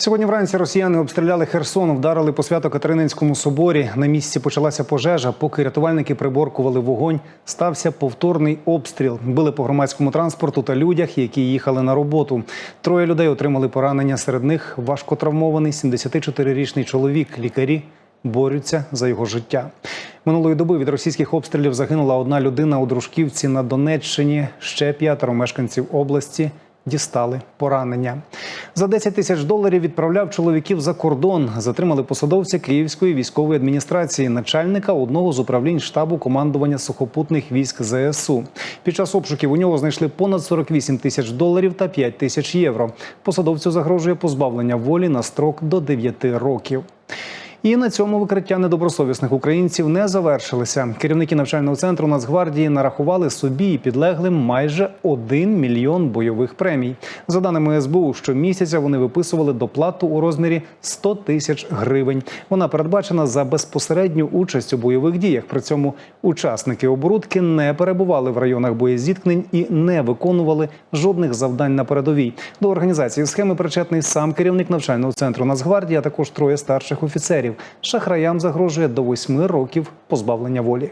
Сьогодні вранці росіяни обстріляли Херсон, вдарили по свято-Катерининському соборі. На місці почалася пожежа. Поки рятувальники приборкували вогонь, стався повторний обстріл. Били по громадському транспорту та людях, які їхали на роботу. Троє людей отримали поранення. Серед них важкотравмований 74-річний чоловік. Лікарі борються за його життя. Минулої доби від російських обстрілів загинула одна людина у Дружківці на Донеччині. Ще п'ятеро мешканців області дістали поранення. За 10 тисяч доларів відправляв чоловіків за кордон. Затримали посадовця Київської військової адміністрації, начальника одного з управлінь штабу командування сухопутних військ ЗСУ. Під час обшуків у нього знайшли понад 48 тисяч доларів та 5 тисяч євро. Посадовцю загрожує позбавлення волі на строк до 9 років. І на цьому викриття недобросовісних українців не завершилися. Керівники навчального центру Нацгвардії нарахували собі і підлеглим майже 1 мільйон бойових премій. За даними СБУ, щомісяця вони виписували доплату у розмірі 100 тисяч гривень. Вона передбачена за безпосередню участь у бойових діях. При цьому учасники оборудки не перебували в районах боєзіткнень і не виконували жодних завдань на передовій. До організації схеми причетний сам керівник навчального центру Нацгвардії, а також троє старших офіцерів. Шахраям загрожує до восьми років позбавлення волі.